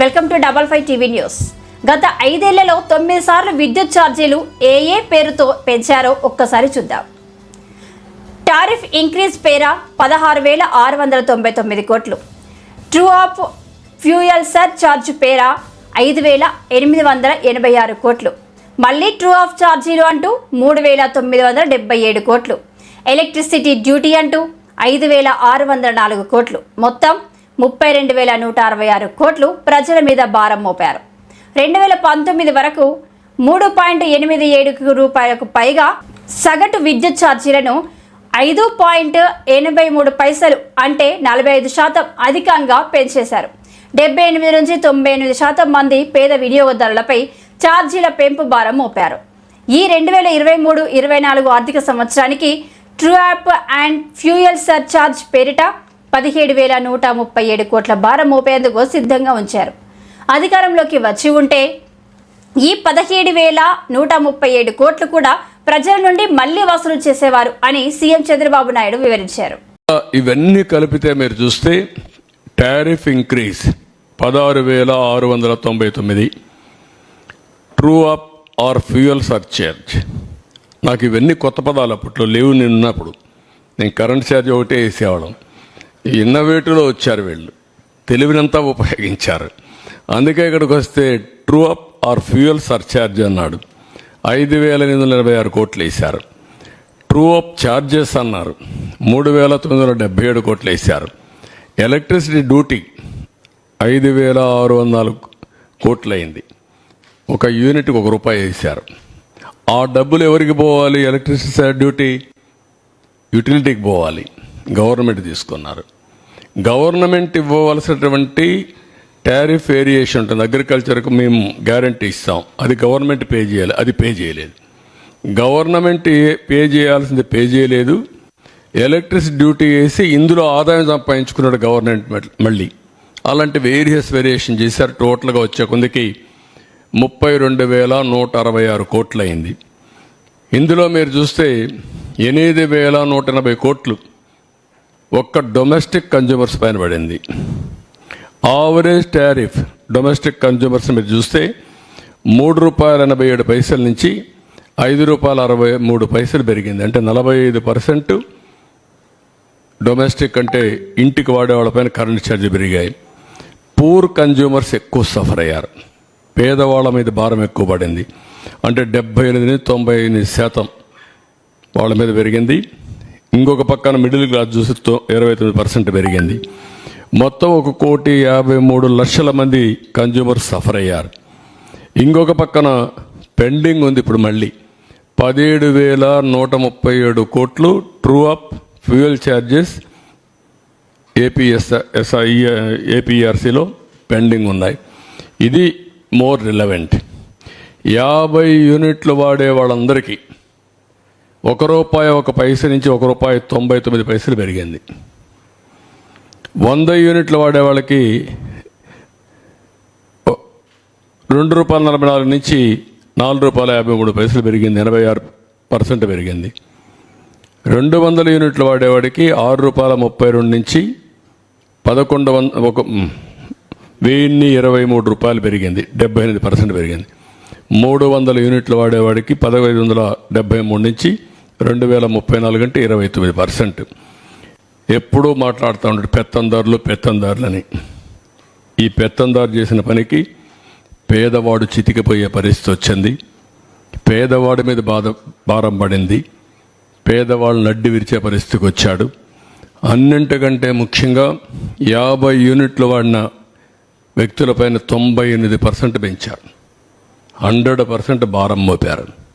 Welcome to double five TV news. గత ఐదేళ్ళలో తొమ్మిది సార్లు విద్యుత్ ఛార్జీలు ఏ ఏ పేరుతో పెంచారో ఒక్కసారి చూద్దాం. టారిఫ్ ఇంక్రీజ్ పేర పదహారు వేల ఆరు వందల తొంభై తొమ్మిది కోట్లు. True of fuel surcharge పేర ఐదు వేల ఎనిమిది వందల ఎనభై ఆరు కోట్లు. మళ్ళీ ట్రూ ఆఫ్ ఛార్జీలు అంటూ మూడు వేల తొమ్మిది వందల డెబ్బై ఏడు కోట్లు. ఎలక్ట్రిసిటీ డ్యూటీ అంటూ ఐదు వేల ఆరు వందల నాలుగు కోట్లు. మొత్తం ముప్పై రెండు వేల నూట అరవై ఆరు కోట్లు ప్రజల మీద భారం మోపారు. రెండు వేల పంతొమ్మిది వరకు మూడు పాయింట్ ఎనిమిది ఏడు రూపాయలకు పైగా సగటు విద్యుత్ ఛార్జీలను ఐదు పాయింట్ ఎనభై మూడు పైసలు అంటే నలభై ఐదు శాతం అధికంగా పెంచేశారు. డెబ్బై ఎనిమిది నుంచి తొంభై ఎనిమిది శాతం మంది పేద వినియోగదారులపై ఛార్జీల పెంపు భారం మోపారు. ఈ రెండు వేల ఇరవై మూడు ఇరవై నాలుగు ఆర్థిక సంవత్సరానికి true up and fuel surcharge పేరిట పదిహేడు వేల నూట ముప్పై ఏడు కోట్ల భారం మోపేందుకు సిద్ధంగా ఉంచారు. అధికారంలోకి వచ్చి ఉంటే ఈ పదిహేడు వేల నూట ముప్పై ఏడు కోట్లు కూడా ప్రజల నుండి మళ్ళీ వసూలు చేసేవారు అని సీఎం చంద్రబాబు నాయుడు వివరించారు. ఇవన్నీ కలిపితే మీరు చూస్తే టారిఫ్ ఇంక్రీజ్ పదహారు వేల ఆరు వందల తొంభై తొమ్మిది. True up or fuel surcharge నాకు ఇవన్నీ కొత్త పదాలు అప్పట్లో లేవు నేను నేను కరెంట్ ఛార్జ్ ఒకటే వేసేవాళ్ళం. ఇన్నోవేటివ్లో వచ్చారు వీళ్ళు. తెలివినంతా ఉపయోగించారు. అందుకే ఇక్కడికి వస్తే true up or fuel surcharge అన్నాడు. ఐదు వేల ఎనిమిది వందల ఎనభై ఆరు కోట్లు వేశారు. ట్రూ అప్ ఛార్జెస్ అన్నారు. మూడు వేల తొమ్మిది వందల డెబ్బై ఏడు కోట్లు వేశారు. ఎలక్ట్రిసిటీ డ్యూటీ ఐదు వేల ఆరు వందల కోట్లు అయింది. ఒక యూనిట్కి ఒక రూపాయి వేశారు. ఆ డబ్బులు ఎవరికి పోవాలి? ఎలక్ట్రిసిటీ డ్యూటీ యూటిలిటీకి పోవాలి. గవర్నమెంట్ తీసుకున్నారు. గవర్నమెంట్ ఇవ్వవలసినటువంటి టారిఫ్ వేరియేషన్ ఉంటుంది. అగ్రికల్చర్కు మేము గ్యారంటీ ఇస్తాం. అది గవర్నమెంట్ పే చేయాలి. అది పే చేయలేదు. గవర్నమెంట్ పే చేయాల్సింది పే చేయలేదు. ఎలక్ట్రిసిటీ డ్యూటీ వేసి ఇందులో ఆదాయం సంపాదించుకున్నాడు గవర్నమెంట్ మళ్ళీ. అలాంటి వేరియస్ వేరియేషన్ చేశారు. టోటల్గా వచ్చే కొందికి ముప్పై రెండు వేల నూట అరవై ఆరు కోట్లు అయింది ఇందులో మీరు చూస్తే ఎనిమిది వేల నూట ఎనభై కోట్లు ఒక్క డొమెస్టిక్ కన్జ్యూమర్స్ పైన పడింది. ఆవరేజ్ టారిఫ్ డొమెస్టిక్ కన్జ్యూమర్స్ మీరు చూస్తే మూడు రూపాయల ఎనభై ఏడు పైసల నుంచి ఐదు రూపాయల అరవై మూడు పైసలు పెరిగింది. అంటే నలభై ఐదు పర్సెంట్ డొమెస్టిక్ అంటే ఇంటికి వాడేవాళ్ళపైన కరెంట్ ఛార్జ్ పెరిగాయి. పూర్ కన్జ్యూమర్స్ ఎక్కువ సఫర్ అయ్యారు. పేదవాళ్ళ మీద భారం ఎక్కువ పడింది. అంటే డెబ్బై ఎనిమిది తొంభై ఎనిమిది శాతం వాళ్ళ మీద పెరిగింది. ఇంకొక పక్కన మిడిల్ క్లాస్ చూస్తే ఇరవై తొమ్మిది పర్సెంట్ పెరిగింది. మొత్తం ఒక కోటి యాభై మూడు లక్షల మంది కన్జ్యూమర్స్ సఫర్ అయ్యారు. ఇంకొక పక్కన పెండింగ్ ఉంది ఇప్పుడు మళ్ళీ. పదిహేడు వేల నూట ముప్పై ఏడు కోట్లు true up fuel charges APS SI ఏపీఆర్సీలో pending ఉన్నాయి. ఇది మోర్ రిలవెంట్. యాభై యూనిట్లు వాడే వాళ్ళందరికీ ఒక రూపాయి ఒక పైస నుంచి ఒక రూపాయి తొంభై తొమ్మిది పైసలు పెరిగింది. వంద యూనిట్లు వాడే వాళ్ళకి రెండు రూపాయల నలభై నాలుగు నుంచి నాలుగు రూపాయల యాభై మూడు పైసలు పెరిగింది. ఎనభై ఆరు పర్సెంట్ పెరిగింది. రెండు వందల యూనిట్లు వాడేవాడికి ఆరు రూపాయల ముప్పై రెండు నుంచి పదకొండు వంద ఒక వెయ్యిన్ని ఇరవై మూడు రూపాయలు పెరిగింది. డెబ్బై ఎనిమిది పర్సెంట్ పెరిగింది. మూడు వందల యూనిట్లు వాడేవాడికి పదహైదు వందల డెబ్బై మూడు నుంచి రెండు వేల ముప్పై నాలుగు అంటే ఇరవై తొమ్మిది పర్సెంట్. ఎప్పుడూ మాట్లాడుతూ ఉంటాడు పెత్తందారులు పెత్తందారులని. ఈ పెత్తందారు చేసిన పనికి పేదవాడు చితికిపోయే పరిస్థితి వచ్చింది. పేదవాడి మీద బాధ భారం పడింది. పేదవాళ్ళు నడ్డి విరిచే పరిస్థితికి వచ్చాడు. అన్నింటికంటే ముఖ్యంగా యాభై యూనిట్లు వాడిన వ్యక్తులపైన తొంభై ఎనిమిది పర్సెంట్ పెంచారు. హండ్రెడ్ పర్సెంట్ భారం మోపారు.